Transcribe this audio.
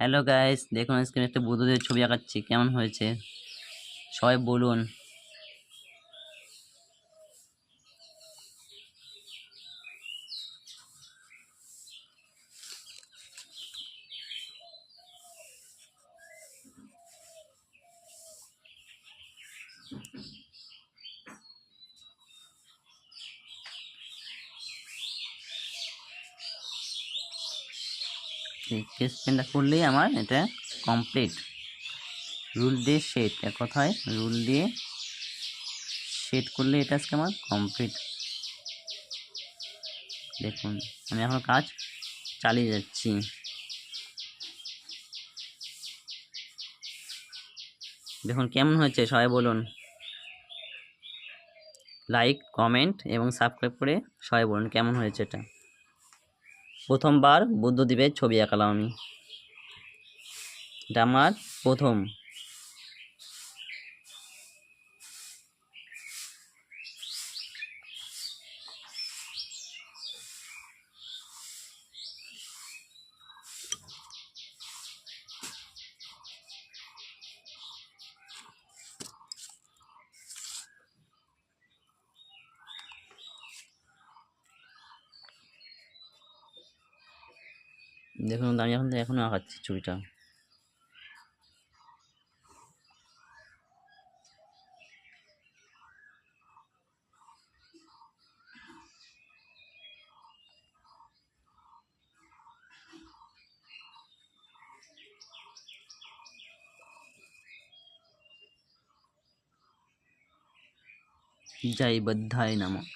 Hello guys দেখুন স্ক্রিনে একটা বুদ্ধদের ছবি আঁকাচ্ছি। কেমন হয়েছে? সবাই বলুন। এই কেস পেনটা করলেই আমার এটা কমপ্লিট রুল দিয়ে শেড এক কথায় রুল দিয়ে শেড করলে এটা আজকে আমার কমপ্লিট দেখুন, আমি এখন কাজ চালিয়ে যাচ্ছি। দেখুন কেমন হয়েছে, সবাই বলুন। লাইক কমেন্ট এবং সাবস্ক্রাইব করে সবাই বলুন কেমন হয়েছে এটা। প্রথমবার বুদ্ধদ্বীপের ছবি আঁকালাম আমি। এটা আমার প্রথম। দেখুন আমি এখন এখনও আঁকাচ্ছি ছবিটা। জয় বদ্ধায় নামক